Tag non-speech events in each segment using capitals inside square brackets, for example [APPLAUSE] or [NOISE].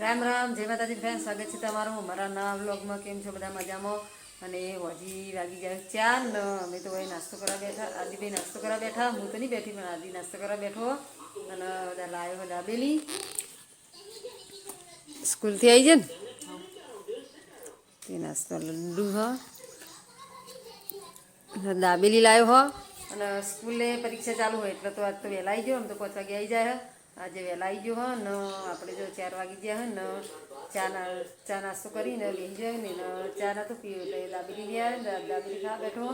રામ રામ, જય માતાજી ફ્રેન્ડ સ્વાગત છે તમારું મારા નવા વ્લોગમાં કેમ છો? બધા મજામાં? અને હજી વાગી જાય ચાર ને અમે તો ભાઈ નાસ્તો કરવા બેઠા, આદિભાઈ નાસ્તો કરવા બેઠા. હું તો નહીં બેઠી, પણ આદિ નાસ્તો કરવા બેઠો. અને બધા લાવ્યો દાબેલી. સ્કૂલથી આવી જાય ને? તે નાસ્તો લડ્ડુ હ. દાબેલી લાવ્યો હો. અને સ્કૂલે પરીક્ષા ચાલુ હોય, એટલે તો આજ તો વહેલા આવી ગયો, આમ તો પાંચ વાગે આવી જાય. આજે વહેલા આવી ગયો હો ને, આપણે જો ચાર વાગી ગયા હે ને, ચા નાસ્તો કરીને લઈ જાય ને, ચા ના તો પીવું, એટલે દાબેલી આવે ને, દાબેલી ખા બેઠો.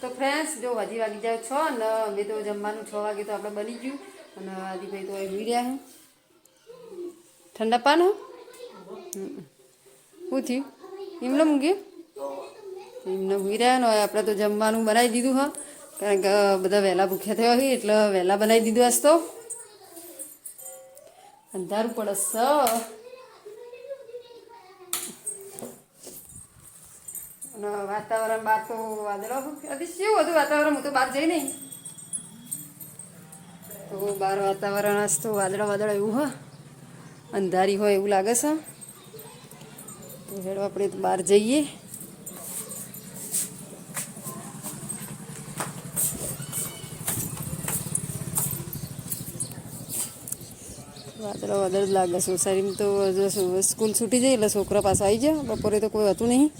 તો ફ્રેન્ડ્સ જો હજી વાગી જાય છ ને, અમે તો જમવાનું છ વાગે તો આપણે બની ગયું. અને આદિભાઈ તો એ હુઈ રહ્યા હે. ઠંડા પાન હો? થયું? એમને મૂક્યું એમને હુઈ રહ્યા ને આપણે તો જમવાનું બનાવી દીધું હા. કારણ કે બધા વહેલા ભૂખ્યા થયા હોય એટલે વહેલા બનાવી દીધું આજ તો. અંધારું પડસ. અને વાતાવરણ બહાર તો વાદળો અભી શું હતું વાતાવરણ? હું તો બહાર જઈ નહીં. તો બહાર વાતાવરણ આજ તો વાદળા વાદળા એવું હા. અંધારી હોય એવું લાગે છે. તો હેડો આપણે તો બહાર જઈએ. વાદળો વાદળ જ લાગે સોસાયટીમાં તો સ્કૂલ છૂટી જાય એટલે છોકરા પાસે આવી જાય બપોરે તો કોઈ હતું નહીં.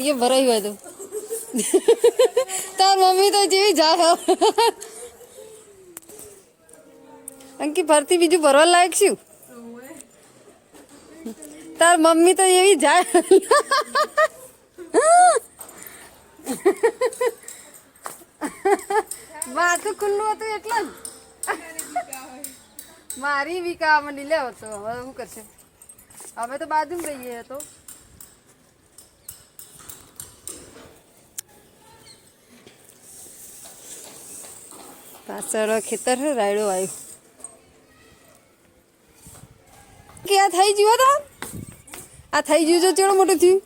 હાડીઓ ભરાયું હોય તો તાર મમ્મી તો જેવી જાય અંકી ફરતી બીજું ભરવા લાયક શું? તાર મમ્મી તો એવી જાય માથું ખુલ્લું હતું એટલે મારી વિકા મને લેવો તો હવે શું કરશે? અમે તો બાજુ રહીએ તો. પાછળ ખેતર રાયડો આવ્યો કે આ થઈ ગયું તો? આ થઈ ગયું જો ચેડો મોટું થયું?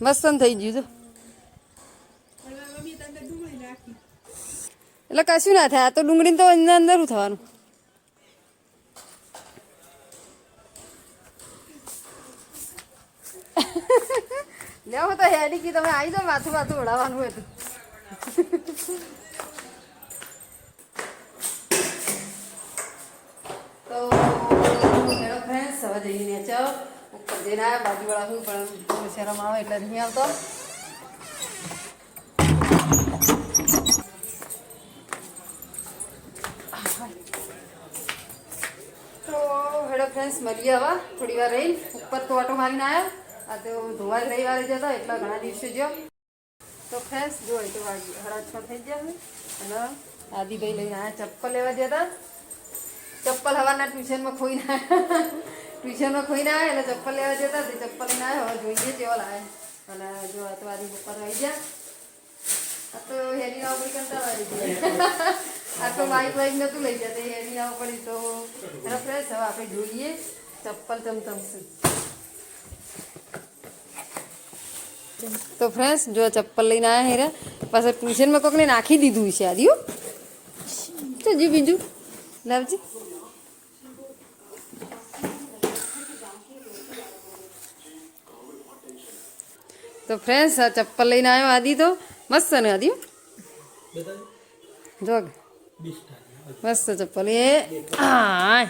મસ્ત થઈ ગયું તો એટલે કશું ના થાય, આ તો ડુંગળી તો અંદર અંદર થવાનું? [LAUGHS] લેવો તો હેડી કી તમે આવી જાઓ, માથું માથું ઉડાવવાનું હોય તો. તો હેલો ફ્રેન્ડ્સ હવે જઈને નેચર ઉપર જઈને આવ્યા, બાજુવાળા હું પણ શહેરમાં આવે એટલે નહીં આવતો. તો હેડો ફ્રેન્ડ્સ મળીએ હવે. થોડી વાર રહી, ઉપર તો ઓટો મારીને આવ્યા. આ તો ધોવા રવિવારે જતા એટલા ઘણા દિવસે જો તો ફ્રેશ જોઈ તો વાગી થઈ ગયા અને આદિભાઈ લઈને આવ્યા ચપ્પલ લેવા જતા ચપ્પલ હવાના ટ્યુશનમાં ખોઈ ના ટ્યુશનમાં ખોઈ ના આવે એટલે ચપ્પલ લેવા જતા તે ચપ્પલ લઈને આવ્યો હવે જોઈએ કેવો લાવે. અને જો આ તો આદિ પપ્પા આવી ગયા. આ તો હેરી ના પડી કંટાળા આવી ગયા. આ તો માઇક વાઇક નહોતું લઈ જતા હેરી ના પડી તો ફ્રેશ હવે આપણે જોઈએ ચપ્પલ ચમચમશે તો ફ્રેન્ડ્સ જો ચપ્પલ લઈને આવ્યા હેરા પાછળ ટ્યુશનમાં કોકને નાખી દીધું છે આદિઓ તો જી બીજું લાવજી તો ફ્રેન્ડ્સ આ ચપ્પલ લઈને આવ્યો આદિ તો મસ્ત ને આદિ જો મસ્ત ચપ્પલ એ હા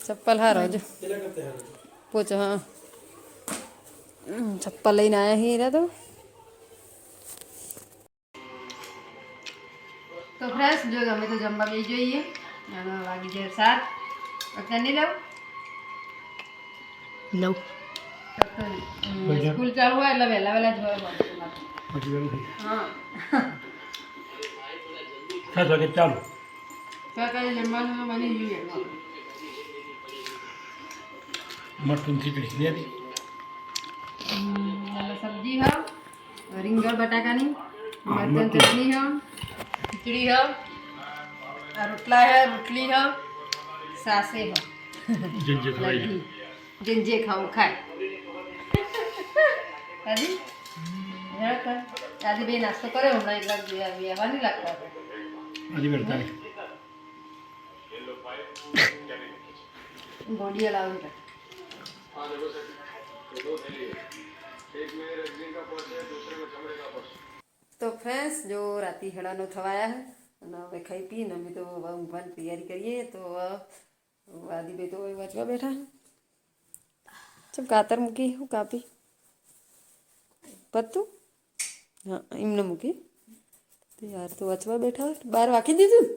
ચપ્પલ હારો જો પોચો હા હમ, ચપ્પલ લઈને આવ્યા હીરા તો તો ફ્રેશ જો અમે તો જમવા બે જોઈએ અને વાગી જાય સાત અત્યારે નહીં લઉં લઉં સ્કૂલ ચાલુ હોય એટલે વહેલા વહેલા જ હોય મારે. પછી વેલું થઈ હા સાત વાગે ચાલુ સાત કઈ જમવાનું બની જોઈએ મટન ખીચડી દે દી એટલે સબ્જી હ રીંગણ બટાકાની મરચાં ચટણી હ ખીચડી હ આ રોટલા હે રોટલી હ સાસે હ જે જે ખવાય લગી જેન જે ખાવું ખાય દાદી હેડ કર દાદી બે નાસ્તો કર્યો હમણાં એટલા વ્યવહાર નહીં લાગતા હતા આજે વેળતા ગોળીએ લાવું છે તો ફ્રેન્ડ્સ જો રાતી હેડાનો થવાયા હે અને હવે ખાઈ પીને અમે તો હવે ઊંઘવાની તૈયારી કરીએ તો આદિભાઈ તો હવે વાંચવા બેઠા ચમ કાતર મૂકી હું કાપી પતું હા એમને મૂકી તો યાર તો વાંચવા બેઠા હોય બહાર વાંકી દીધું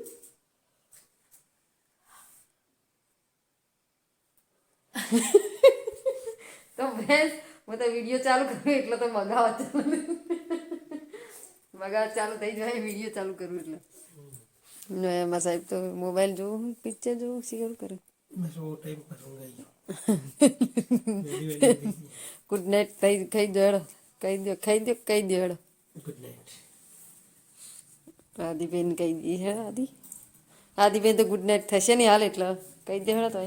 તો ફ્રેન્ડ્સ હું તો વીડિયો ચાલુ કરું એટલે તો મગાવવા ચાલુ મગાવવા ચાલુ થઈ જાય વીડિયો ચાલુ કરું એટલે ને એમાં સાહેબ તો મોબાઈલ જોવું પિક્ચર જોવું શીખર કરે ગુડ નાઇટ થઈ ખાઈ દો હેડો કહી દો ખાઈ દો કહી દો હેડો આદિબેન કહી દી હે આદિ આદિબેન તો ગુડ નાઇટ થશે નહીં હાલ એટલે કહી દે હેડો તો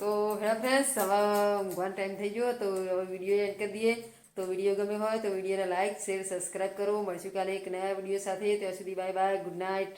તો હેડા ફ્રેન્ડ્સ હવે ઊંઘવાનો ટાઈમ થઈ ગયો, તો હવે વીડિયો એન્ડ કરી દઈએ. તો વીડિયો ગમે હોય તો વિડીયોને લાઇક શેર સબસ્ક્રાઈબ કરો. મળશું કાલે એક નયા વીડિયો સાથે. ત્યાં સુધી બાય બાય ગુડ નાઇટ